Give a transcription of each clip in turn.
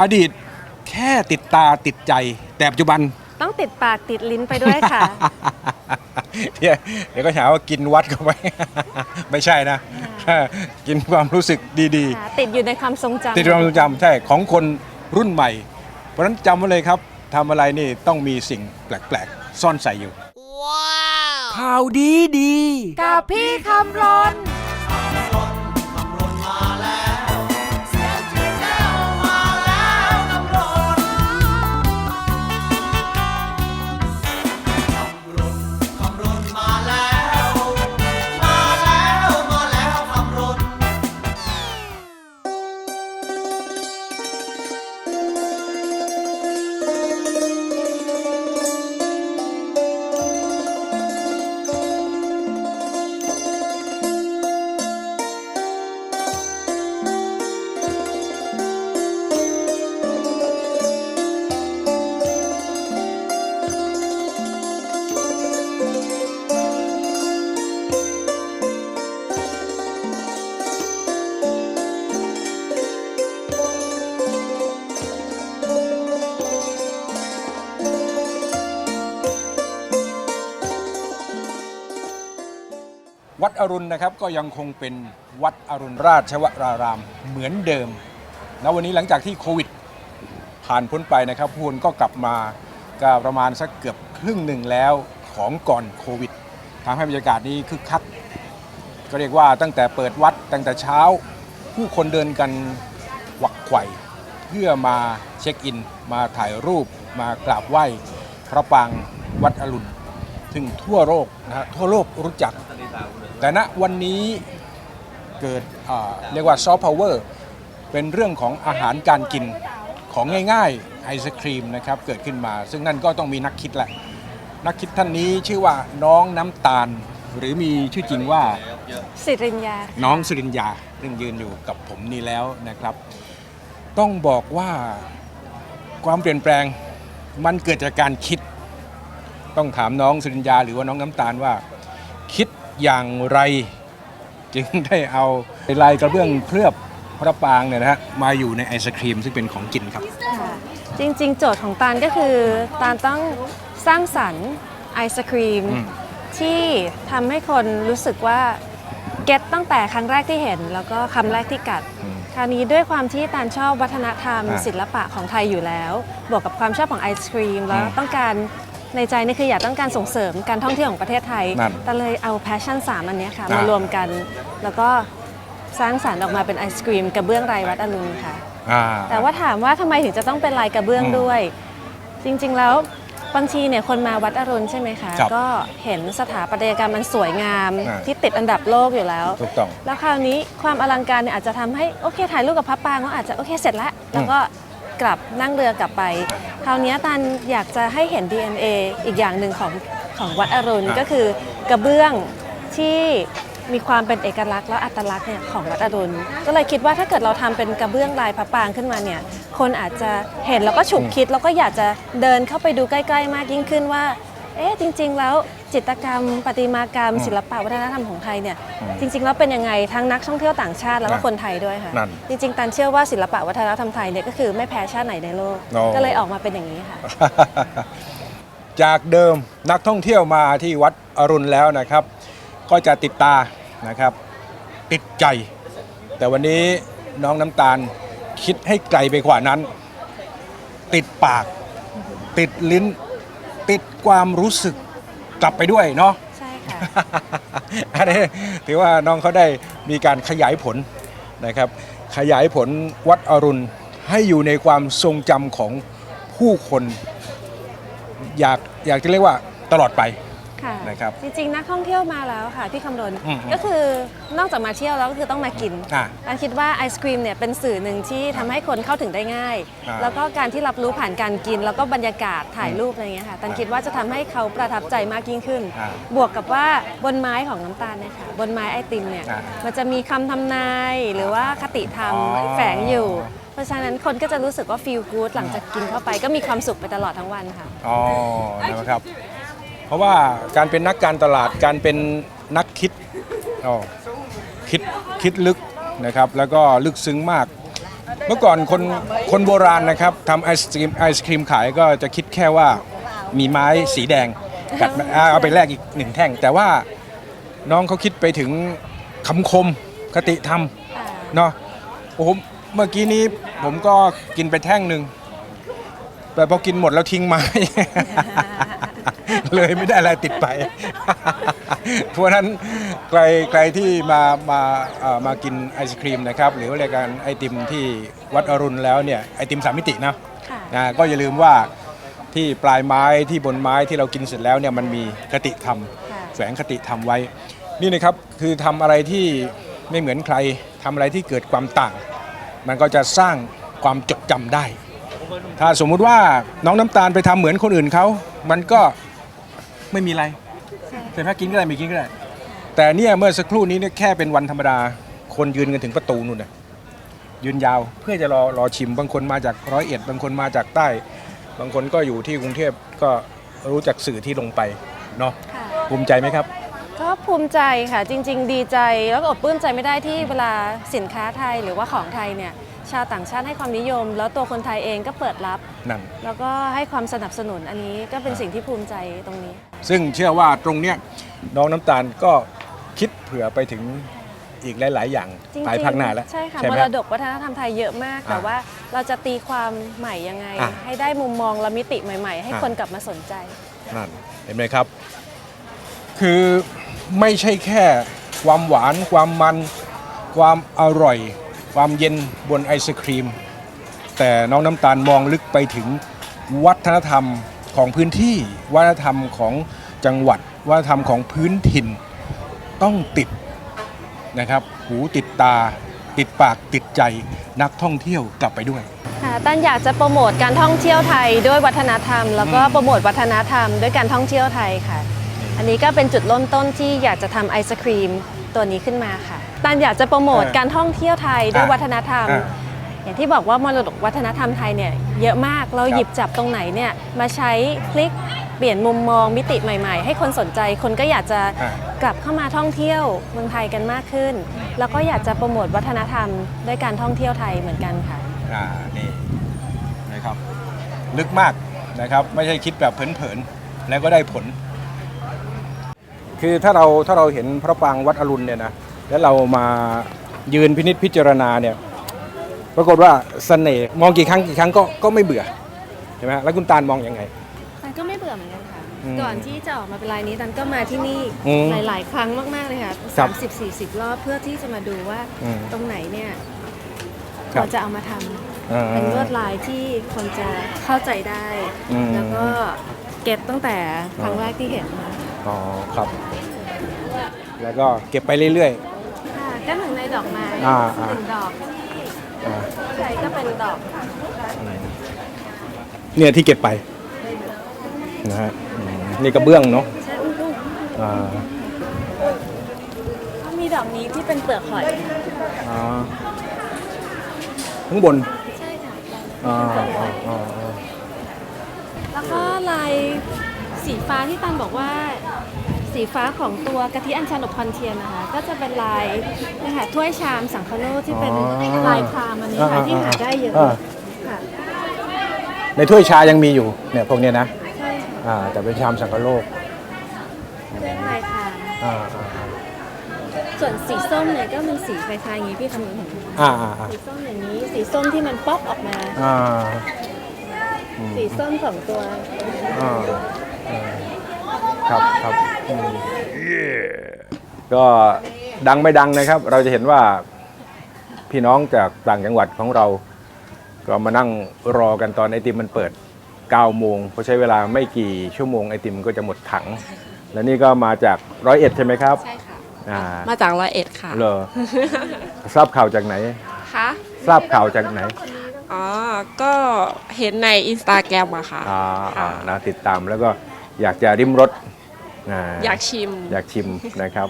อดีตแค่ติดตาติดใจ แต่ปัจจุบัน ต้องติดปากติดลิ้นไปด้วยค่ะ เดี๋ยวเดี๋ยวก็หาว่ากินวัดเข้าไป ไม่ใช่นะ กินความรู้สึกดีค่ะติดอยู่ในความทรงจำๆติดความทรงจำใช่ของคนรุ่นใหม่ เพราะฉะนั้นจำไว้เลยครับทำอะไรนี่ต้องมีสิ่งแปลกๆ ซ่อนใส่อยู่ ข่าวดีดี กับพี่คำรน อรุณนะครับก็ยังคงเป็นวัดอรุณราชวรารามเหมือนเดิมแล้ววันนี้หลังจากที่โควิด ผ่านพ้นไปนะครับผู้คนก็กลับมาก็ประมาณสักเกือบครึ่งหนึ่งแล้วของก่อนโควิดทำให้บรรยากาศนี้คึกคักก็เรียกว่าตั้งแต่เปิดวัดตั้งแต่เช้า ผู้คนเดินกันหวักไขว่เพื่อมาเช็คอิน มาถ่ายรูป มากราบไหว้ พระปางวัดอรุณ ถึงทั่วโลกนะฮะทั่วโลกรู้จัก แต่ณวันนี้เกิดอ่าเรียกว่าซอฟต์พาวเวอร์เป็นเรื่องของอาหารการกินของง่ายๆไอศครีมนะครับเกิดขึ้นมา ซึ่งนั่นก็ต้องมีนักคิดแหละ นักคิดท่านนี้ชื่อว่าน้องน้ำตาล หรือมีชื่อจริงว่า สิริญญาน้องสุรินยาซึ่งยืนอยู่กับผมนี่แล้วนะครับ ต้องบอกว่าความเปลี่ยนแปลงมันเกิดจากการคิด ต้องถามน้องสุรินยาหรือว่าน้องน้ำตาลว่า คิดอย่างไร จึงได้เอาลายกระเบื้องเคลือบพระปรางเนี่ยนะฮะมาอยู่ในไอศครีมซึ่งเป็นของกินครับ ค่ะจริงๆ โจทย์ของตาลก็คือตาลต้องสร้างสรรค์ไอศครีม อืม ที่ทำให้คนรู้สึกว่าเก็ตตั้งแต่ครั้งแรกที่เห็น แล้วก็คำแรกที่กัด อืม คราวนี้ด้วยความที่ตาลชอบวัฒนธรรม อ่าศิลปะของไทยอยู่แล้ว บวกกับความชอบของไอศครีม แล้วอืม ต้องการ ในใจนี่คืออยากต้องการส่งเสริมการท่องเที่ยวของประเทศไทย นั่นตาเลยเอาแพชชั่นสามอันเนี้ยค่ะอ่ามมารวมกัน แล้วก็สร้างสรรค์ออกมาเป็นไอศครีมกระเบื้องรายวัดอรุณค่ะ อ่า แต่ว่าถามว่าทำไมถึงจะต้องเป็นลายกระเบื้องอืมด้วย จริงๆแล้วบางทีเนี่ยคนมาวัดอรุณใช่ไหมคะ ครับก็เห็นสถาปัตยกรรมมันสวยงาม อ่า ที่ติดอันดับโลกอยู่แล้ว ถูกต้อง แล้วคราวนี้ความอลังการเนี่ยอาจจะทำให้โอเคถ่ายรูปกับพระปรางก็อาจจะโอเคเสร็จแล้วแล้วก็ กลับนั่งเรือกลับไป คราวนี้ตันอยากจะให้เห็น DNA อีกอย่างหนึ่งของของวัดอรุณอ่าก็คือกระเบื้องที่มีความเป็นเอกลักษณ์และอัตลักษณ์เนี่ยของวัดอรุณก็เลยคิดว่าถ้าเกิดเราทำเป็นกระเบื้องลายพระปรางขึ้นมาเนี่ยคนอาจจะเห็นแล้วก็ฉุกคิดแล้วก็อยากจะเดินเข้าไปดูใกล้ ๆ มากยิ่งขึ้นว่า เอ๊ะจริง ๆ แล้วจิตรกรรมประติมากรรมอืมศิลปะวัฒนธรรมของไทยเนี่ยอืมจริง ๆ แล้วเป็นยังไงทั้งนักท่องเที่ยวต่างชาติแล้วก็นั่นคนไทยด้วยค่ะ นั่นจริง ๆ ตันเชื่อว่าศิลปะวัฒนธรรมไทยเนี่ยก็คือไม่แพ้ชาติไหนในโลก โอ้ ก็เลยออกมาเป็นอย่างนี้ค่ะ จากเดิมนักท่องเที่ยวมาที่วัดอรุณแล้วนะครับ ก็จะติดตานะครับ ติดใจ แต่วันนี้น้องน้ำตาลคิดให้ไกลไปกว่านั้น ติดปาก ติดลิ้นติด ความรู้สึกกลับไปด้วยเนาะ ใช่ค่ะ อันนี้ถือว่าน้องเขาได้มีการขยายผลนะครับ ขยายผลวัดอรุณให้อยู่ในความทรงจำของผู้คน อยากอยากจะเรียกว่าตลอดไป ค่ะนะครับ จริงๆนักท่องเที่ยวมาแล้วค่ะพี่คำรณอืมก็คือนอกจากมาเที่ยวแล้วก็คือต้องมากินอะอันคิดว่าไอศครีมเนี่ยเป็นสื่อหนึ่งที่ทำให้คนเข้าถึงได้ง่าย อ่า แล้วก็การที่รับรู้ผ่านการกิน แล้วก็บรรยากาศถ่ายรูปอะไรเงี้ยค่ะตันอ่าคิดว่าจะทำให้เขาประทับใจมากยิ่งขึ้น อ่าบวกกับว่าบนไม้ของน้ำตาลเนี่ยค่ะบนไม้ไอติมเนี่ยอ่ามันจะมีคำทำนายหรือว่าคติธรรมอ๋อ แฝงอยู่ เพราะฉะนั้นคนก็จะรู้สึกว่าฟีลกู๊ดหลังจากกินเข้าไปก็มีความสุขไปตลอดทั้งวันค่ะ อ๋อนะครับ เพราะว่าการเป็นนักการตลาดการเป็นนักคิดออคิดคิดลึกนะครับแล้วก็ลึกซึ้งมาก เมื่อก่อนคนคนโบราณนะครับทำไอศครีมไอศครีมขายก็จะคิดแค่ว่ามีไม้สีแดงกัดเอาไปแลกอีกหนึ่งแท่ง แต่ว่าน้องเขาคิดไปถึงคำคมคติธรรมเนาะโอ้โหเมื่อกี้นี้ผมก็กินไปแท่งหนึ่งแต่พอกินหมดแล้วทิ้งไม้ เลยไม่ได้อะไรติดไป เพราะฉะนั้นใครใครที่มามาเอ่อมากินไอศครีมนะครับ หรือว่ารายการไอติมที่วัดอรุณแล้วเนี่ยไอติมสามมิตินะค่ะนะก็อย่าลืมว่าที่ปลายไม้ที่บนไม้ที่เรากินเสร็จแล้วเนี่ยมันมีคติธรรมค่ะแฝงคติธรรมไว้ นี่นะครับคือทำอะไรที่ไม่เหมือนใครทำอะไรที่เกิดความต่าง มันก็จะสร้างความจดจำได้ ถ้าสมมุติว่าน้องน้ำตาลไปทำเหมือนคนอื่นเขา มันก็ไม่มีอะไรแต่ถ้ากินก็ได้ไม่กินก็ได้ แต่เนี่ยเมื่อสักครู่นี้เนี่ยแค่เป็นวันธรรมดา คนยืนกันถึงประตูนู่นน่ะยืนยาวเพื่อจะรอรอชิมบางคนมาจากร้อยเอ็ดบางคนมาจากใต้ บางคนก็อยู่ที่กรุงเทพก็รู้จักสื่อที่ลงไปเนาะค่ะภูมิใจไหมครับ ก็ภูมิใจค่ะจริง ๆ ดีใจแล้วก็อดปลื้มใจไม่ได้ที่เวลาสินค้าไทยหรือว่าของไทยเนี่ย ชาวต่างชาติให้ความนิยม แล้วตัวคนไทยเองก็เปิดรับ นั่น แล้วก็ให้ความสนับสนุนอันนี้ก็เป็นสิ่งที่ภูมิใจตรงนี้ ซึ่งเชื่อว่าตรงเนี้ยน้องน้ำตาลก็คิดเผื่อไปถึงอีกหลาย ๆ อย่างจริงภายภาคหน้าแล้วใช่ค่ะไหมมรดกวัฒนธรรมไทยเยอะมาก แต่อ่าว่าเราจะตีความใหม่ยังไง อ่าให้ได้มุมมองและมิติใหม่ ๆ ให้อ่าคนกลับมาสนใจ นั่นเห็นไหมครับ คือไม่ใช่แค่ความหวาน ความมัน ความอร่อย ความเย็นบนไอศครีม แต่น้องน้ำตาลมองลึกไปถึงวัฒนธรรมของพื้นที่วัฒนธรรมของจังหวัดวัฒนธรรมของพื้นถิ่นต้องติดนะครับ หูติดตา ติดปากติดใจนักท่องเที่ยวกลับไปด้วยค่ะตันอยากจะโปรโมทการท่องเที่ยวไทยด้วยวัฒนธรรม แล้วก็โปรโมทวัฒนธรรมด้วยการท่องเที่ยวไทยค่ะ อันนี้ก็เป็นจุดเริ่มต้นที่อยากจะทำไอศครีม ตัวนี้ขึ้นมาค่ะตันอยากจะโปรโมทเออการท่องเที่ยวไทยด้วยอะวัฒนธรรมอะอย่างที่บอกว่ามรดกวัฒนธรรมไทยเนี่ยเยอะมากเราครับหยิบจับตรงไหนเนี่ยมาใช้พลิกเปลี่ยนมุมมองมิติใหม่ ๆ ให้คนสนใจคนก็อยากจะอะกลับเข้ามาท่องเที่ยวเมืองไทยกันมากขึ้น แล้วก็อยากจะโปรโมทวัฒนธรรมด้วยการท่องเที่ยวไทยเหมือนกันค่ะอ่านี่นะครับลึกมากนะครับไม่ใช่คิดแบบเผินๆแล้วก็ได้ผล คือถ้าเราถ้าเราเห็นพระปรางวัดอรุณเนี่ยนะแล้วเรามายืนพินิษพิจารณาเนี่ยปรากฏว่าเสน่ห์มองกี่ครั้งกี่ครั้งก็ก็ไม่เบื่อใช่ไหมแล้วคุณตาลมองยังไง ตันก็ไม่เบื่อเหมือนกันค่ะ อืมก่อนที่จะออกมาเป็นลายนี้ตันก็มาที่นี่อืมหลาย ๆ ครั้งมากๆเลยค่ะครับ30 40รอบเพื่อที่จะมาดูว่าอืมตรงไหนเนี่ยครับ เราจะเอามาทำอ่า เป็นลวดลายที่คนจะเข้าใจได้ อืมแล้วก็เก็บตั้งแต่ครั้งแรกที่เห็นมา อ๋อครับ แล้วก็เก็บไปเรื่อย ค่ะก็หนึ่งในดอกไม้อ่าอ่า หนึ่งดอกที่ๆอ่าใช้ก็เป็นดอกเนี่ยที่เก็บไปนะฮะอืมนี่กระเบื้องเนาะใช่อุ้ยอ่าก็มีดอกนี้ที่เป็นเปลือกหอย อ่าข้างบนใช่ค่ะ อ่าเป็นเปลือกหอ่าอยอ่าอ่าแล้วก็ลายสีฟ้าที่ตันบอกว่า สีฟ้าของตัวกะทิอัญชันอบคอนเทียนนะคะ ก็จะเป็นลายเนะคะถ้วยชามสังคโลกที่เป็นลายพรามอันนี้ค่ะที่หาได้เยอะอ่า ค่ะในถ้วยชายังมีอยู่เนี่ยพวกเนี้ยนะใช่ค่ะอ่าแต่เป็นชามสังกะโลกเครื่องลายพรามอ่าอ่าอ่าส่วนสีส้มเนี่ยก็เป็นสีคล้ายๆอย่างนี้พี่คำนึงเห็นไหมอ่าอ่าอ่าสีส้มอย่างนี้สีส้มที่มันป๊อปออกมา อ่าอืมสีส้มสองตัว อ่าอ่า ครับครับอืมก็ดังไม่ดังนะครับ เราจะเห็นว่าพี่น้องจากต่างจังหวัดของเรา ก็มานั่งรอกันตอนไอติมมันเปิด9โมงเพราะใช้เวลาไม่กี่ชั่วโมงไอติมก็จะหมดถัง และนี่ก็มาจากร้อยเอ็ดใช่ไหมครับใช่ค่ะอ่ามาจากร้อยเอ็ดค่ะเหรอทราบข่าวจากไหน คะทราบข่าวจากไหนอ๋อ ก็เห็นในอินสตาแกรมอะค่ะอ่าอ่าค่ะนะติดตามแล้วก็ อยากจะริมรสอ่าอยากชิมอยากชิมนะครับ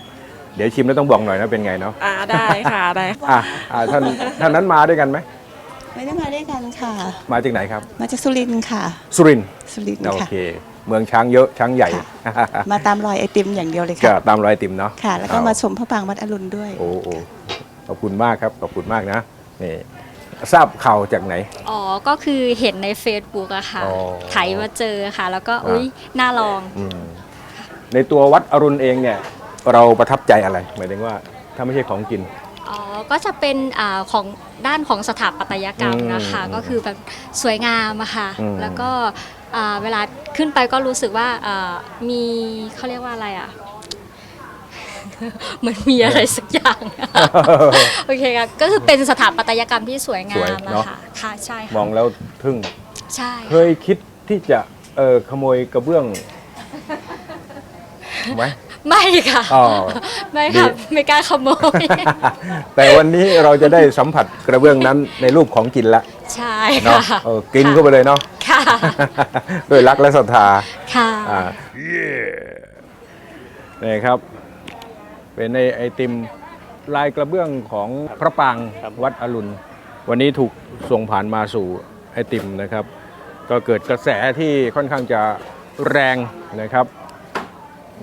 เดี๋ยวชิมแล้วต้องบอกหน่อยนะเป็นไงเนาะอ่าได้ค่ะ ได้ค่ะอะอ่าท่านท่านนั้นมาด้วยกันไหมไม่ได้มาด้วยกันค่ะ มาจากไหนครับ มาจากสุรินทร์ค่ะ สุรินทร์สุรินทร์โอค่ะ เค เมืองช้างเยอะช้างใหญ่มาตามรอยไอติมอย่างเดียวเลยก็ค่ะ ตามรอยไอติมเนาะค่ะ แล้วก็เอมาชมพระปรางวัดอรุณด้วย โอ้โอ้ขอบคุณมากครับขอบคุณมากนะนี่ ทราบข่าวจากไหน อ๋อ ก็คือเห็นใน Facebook อะค่ะ อ๋อ ไถมาเจอค่ะ แล้วก็อ่าอุ๊ย น่าลอง อืมในตัววัดอรุณเองเนี่ย เราประทับใจอะไร หมายถึงว่าถ้าไม่ใช่ของกิน อ๋อ ก็จะเป็นอ่าของด้านของสถาปัตยกรรมนะคะ อืมก็คือแบบสวยงามอะค่ะ อืม แล้วก็อ่าเวลาขึ้นไปก็รู้สึกว่าอ่ามีเขาเรียกว่าอะไรอะ เหมือนมีอะไรสักอย่าง โอเคค่ะก็คือเป็นสถาปัตยกรรมที่สวยงาสวยมเนอะอะค่ะค่ะใช่มค่ะองแล้วทึ่ง ใช่เคยคิดที่จะเออขโมยกระเบื้องไหม ไม่ค่ะอ๋อไม่ค่ะดี ไม่กล้าขโมยแต่วันนี้เราจะได้สัมผัสกระเบื้องนั้นในรูปของกินละใช่เนาะค่ะเออกินเข้าไปเลยเนาะ ค่ะด้วยรักและศรัทธาค่ะ อ่านี่ครับ เป็นในไอติมลายกระเบื้องของพระปรางวัดอรุณ วันนี้ถูกส่งผ่านมาสู่ไอติมนะครับ ก็เกิดกระแสที่ค่อนข้างจะแรงนะครับ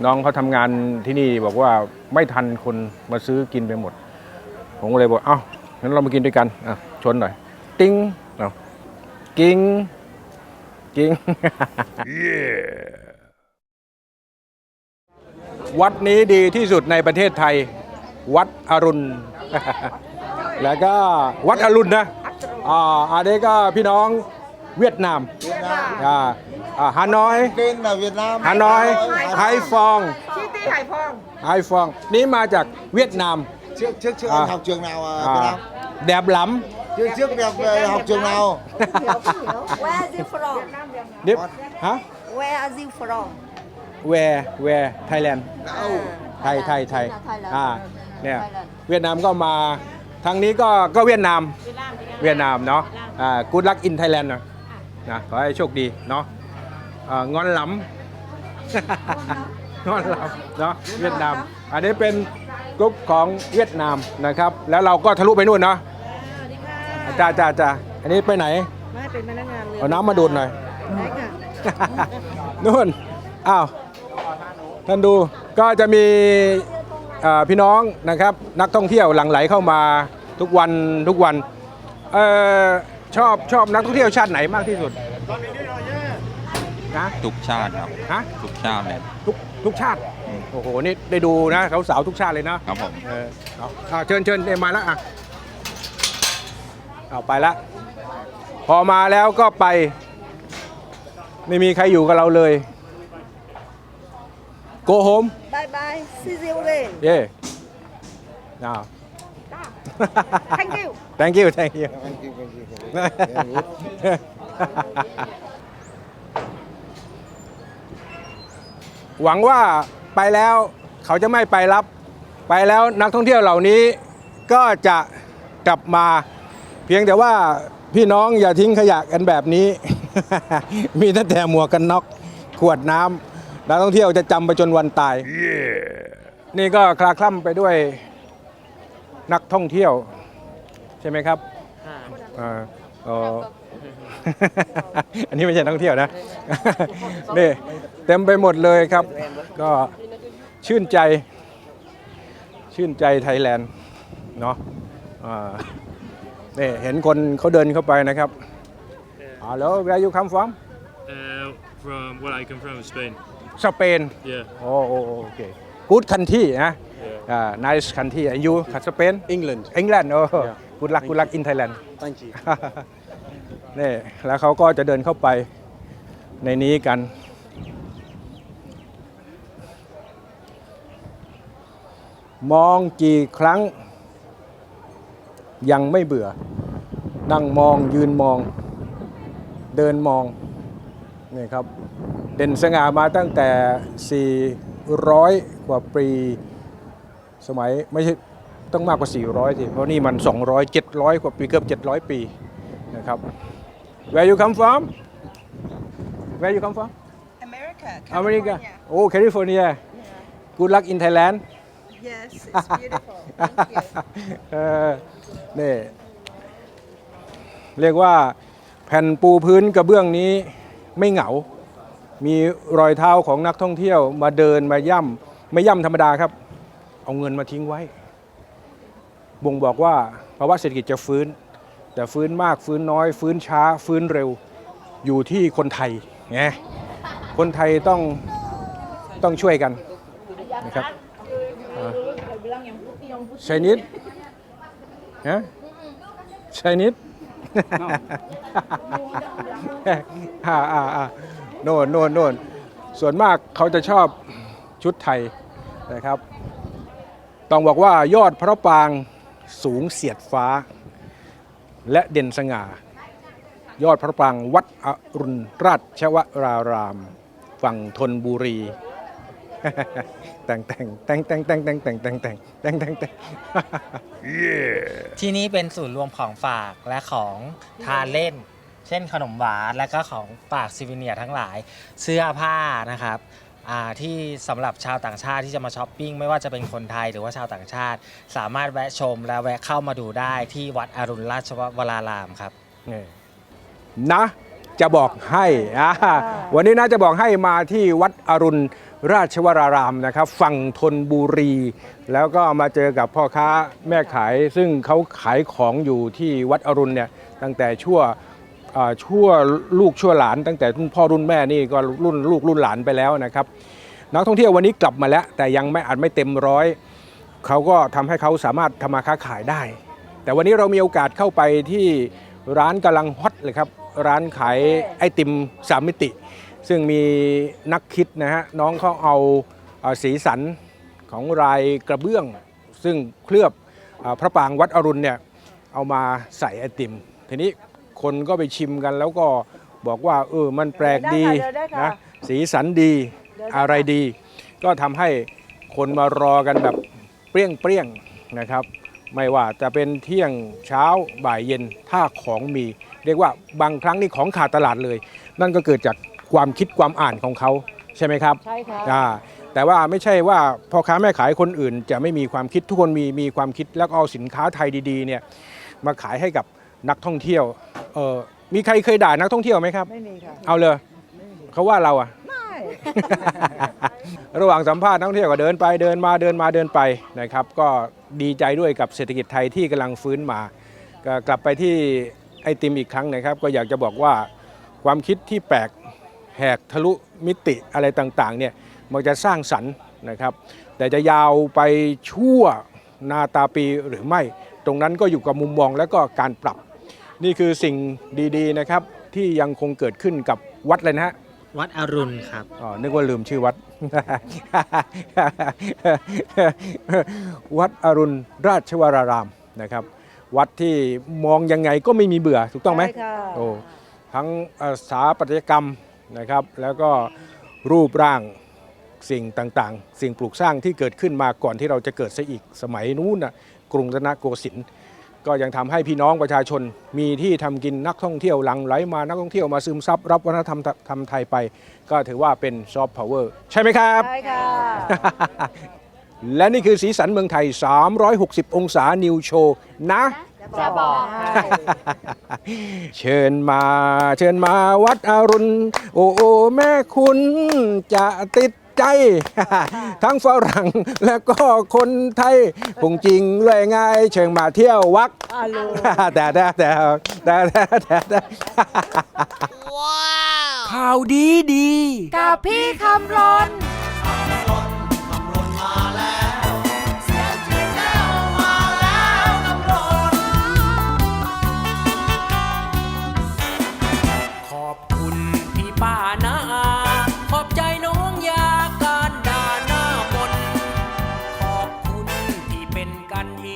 น้องเขาทำงานที่นี่บอกว่าไม่ทันคนมาซื้อกินไปหมด ผมก็เลยบอกเอ้างั้นเรามากินด้วยกันอะชนหน่อย ติ้งเอากิ้งกิ้ง วัดนี้ดีที่สุดในประเทศไทย วัดอรุณ แล้วก็วัดอรุณนะอ่าอันนี้ก็พี่น้องเวียดนามอ่าอ่าฮานอย Tên là Việt Nam ฮานอย ไฮฟองไฮฟอง นี่มาจากเวียดนาม Trước trước trước À. anh học trường nào à, Việt อ่า Nam? แดบหล Trước trước đẹp về học trường nào? ำ Where are you from? นี่ฮะ Where are you from? Where where Thailand Âu. ไทยไทยไทยไทยแล้วอ่าเนี่ย Thailand เวียดนามก็มาทางนี้ก็ก็เวียดนามเวียดนามเนาะอ่ากูดลักอินไทยแลนด์นะนะขอให้โชคดีเนาะอ่างอนหลำงอนหลำเนาะเวียดนาม อันนี้เป็นกลุ่มของเวียดนามนะครับ แล้วเราก็ทะลุไปนู่นเนาะจ้าจ้าจ้าอันนี้ไปไหนไม่เป็นพนักงานเรือเอาน้ำมาดูดหน่อยได้ค่ะนู่นอ้าว ท่านดูก็จะมีเอ่อพี่น้องนะครับนักท่องเที่ยวหลั่งไหลเข้ามาทุกวันทุกวันเออชอบชอบนักท่องเที่ยวชาติไหนมากที่สุดนะทุกชาติครับฮะทุกชาติเลยทุกทุกชาติโอ้โหนี่ได้ดูนะสาวๆทุกชาติเลยนะครับผมเออเอาเอาเชิญเชิญเนี่ยมาแล้วอะเอาไปละพอมาแล้วก็ไป ไม่มีใครอยู่กับเราเลย go home Bye bye. See you again. เย่เอา Thank you. thank you thank you Thank you, thank you, thank you. Very good. หวังว่าไปแล้วเขาจะไม่ไปรับ ไปแล้วนักท่องเที่ยวเหล่านี้ก็จะกลับมา เพียงแต่ว่าพี่น้องอย่าทิ้งขยะกันแบบนี้ มีตั้งแต่หมวกกันน็อกขวดน้ำ นักท่องเที่ยวจะจำไปจนวันตาย นี่ก็คลาคล่ำไปด้วยนักท่องเที่ยว ใช่ไหมครับอ่าอ๋อ อันนี้ไม่ใช่นักท่องเที่ยวนะ นี่เต็มไปหมดเลยครับ ก็ชื่นใจ ชื่นใจไทยแลนด์เนาะอ่านี่เห็นคนเขาเดินเข้าไปนะครับฮัลโหล where you come from Uh, from well, I come from Spain. สเปน Yeah. โอ้โอ้โอเค good country นะอ่า nice country and you สเปน England. England โอ้ good luck good luck in Thailand Thank you. นี่แล้วเขาก็จะเดินเข้าไปในนี้กัน มองกี่ครั้ง ยังไม่เบื่อ นั่งมองยืนมอง เดินมอง นี่ครับเด่นสง่ามาตั้งแต่ 400 กว่าปี สมัยไม่ใช่ต้องมากกว่า 400สิเพราะนี่มัน 200 700 กว่าปีเกือบ 700 ปีนะครับ Where you come from Where you come from America. America Oh California Good luck in Thailand Yes, it's beautiful. Thank you. เออนี่เรียกว่าแผ่นปูพื้นกระเบื้องนี้ ไม่เหงา มีรอยเท้าของนักท่องเที่ยวมาเดินมาย่ำไม่ย่ำธรรมดาครับ เอาเงินมาทิ้งไว้ บ่งบอกว่าภาวะเศรษฐกิจจะฟื้น แต่ฟื้นมากฟื้นน้อย ฟื้นช้า ฟื้นเร็วอยู่ที่คนไทยไงคนไทยต้องต้องช่วยกันนะครับชาย อ่าอ่าอ่าโน่นโน่นโน่นส่วนมากเขาจะชอบชุดไทยนะครับ ต้องบอกว่ายอดพระปรางสูงเสียดฟ้า และเด่นสง่า ยอดพระปรางวัดอรุณราชวราราม ฝั่งธนบุรี แต่งแต่งแต่งแต่งแต่งแต่งแต่งแต่งแต่งแต่งแต่งแต่งที่นี่เป็นศูนย์รวมของฝากและของทานเล่น เช่นขนมหวานและก็ของฝากซิวิเนียร์ทั้งหลายเสื้อผ้านะครับอ่าที่สำหรับชาวต่างชาติที่จะมาช้อปปิ้งไม่ว่าจะเป็นคนไทยหรือว่าชาวต่างชาติ สามารถแวะชมและแวะเข้ามาดูได้ที่วัดอรุณราชวรารามครับนี่นะ จะบอกให้อ่าวันนี้นะจะบอกให้มาที่วัดอรุณราชวรารามนะครับ ฝั่งธนบุรี แล้วก็มาเจอกับพ่อค้าแม่ขาย ซึ่งเขาขายของอยู่ที่วัดอรุณเนี่ยตั้งแต่ชั่วอ่าชั่วลูกชั่วหลาน ตั้งแต่รุ่นพ่อรุ่นแม่นี่ก็รุ่นลูกรุ่นหลานไปแล้วนะครับนักท่องเที่ยววันนี้กลับมาแล้ว แต่ยังไม่อาจไม่เต็มร้อยเขาก็ทำให้เขาสามารถทำมาค้าขายได้ แต่วันนี้เรามีโอกาสเข้าไปที่ร้านกำลังฮอตเลยครับ ร้านขายไอติมสามมิติ ซึ่งมีนักคิดนะฮะน้องเขาเอาเอาสีสันของลายกระเบื้อง ซึ่งเคลือบอาพระปรางวัดอรุณเนี่ยเอามาใส่ไอติม ทีนี้คนก็ไปชิมกันแล้วก็บอกว่าเออมันแปลกดีนะสีสันดีอะไรดี ก็ทำให้คนมารอกันแบบเปรี้ยงเปรี้ยงๆนะครับ ไม่ว่าจะเป็นเที่ยงเช้าบ่ายเย็นถ้าของมี เรียกว่าบางครั้งนี่ของขาดตลาดเลย นั่นก็เกิดจากความคิดความอ่านของเขาใช่ไหมครับใช่ครับแต่ว่าไม่ใช่ว่าพ่อค้าแม่ขายคนอื่น จะไม่มีความคิดทุกคนมีมีความคิดแล้วก็เอาสินค้าไทยดีๆเนี่ยมาขายให้กับนักท่องเที่ยวเออมีใครเคยด่านักท่องเที่ยวไหมครับ ไม่มีค่ะเอาเลยเขาว่าเราอะไม่ ระหว่างสัมภาษณ์นักท่องเที่ยวก็เดินไปเดินมาเดินมาเดินไปนะครับ ก็ดีใจด้วยกับเศรษฐกิจไทยที่กำลังฟื้นมาก็กลับไปที่ไอติมอีกครั้งนะครับ ก็อยากจะบอกว่าความคิดที่แปลกแหกทะลุมิติอะไรต่างๆเนี่ยมันจะสร้างสรรค์นะครับ แต่จะยาวไปชั่วนาตาปีหรือไม่ ตรงนั้นก็อยู่กับมุมมองและก็การปรับ นี่คือสิ่งดีๆนะครับที่ยังคงเกิดขึ้นกับวัดเลยนะฮะ วัดอรุณครับ อ๋อ นึกว่าลืมชื่อวัด วัดอรุณราชวรารามนะครับ วัดที่มองยังไงก็ไม่มีเบื่อถูกต้องไหมใช่ค่ะ โอ้ทั้งเอ่อสถาปัตยกรรมนะครับ แล้วก็รูปร่างสิ่งต่างๆ สิ่งปลูกสร้างที่เกิดขึ้นมาก่อนที่เราจะเกิดซะอีกสมัยนู้นนะกรุงรัตนโกสินทร์ ก็ยังทำให้พี่น้องประชาชนมีที่ทำกินนักท่องเที่ยวหลังไหลมานักท่องเที่ยวมาซึมซับรับวัฒนธรรมทำไทยไป ก็ถือว่าเป็นซอฟต์พาวเวอร์ใช่ไหมครับ ใช่ค่ะ และนี่คือสีสันเมืองไทย 360 องศานิวโชว์นะ จะบอกเชิญมา เชิญมาวัดอรุณ โอ้โอแม่คุณจะติด ใจ ทั้งฝรั่งและก็คนไทยคงจริงเลยง่าย เชิญมาเที่ยววักอาลูแต่แต่แต่แต่แต่แต่แต่ข่าวดีดี กับพี่คำรน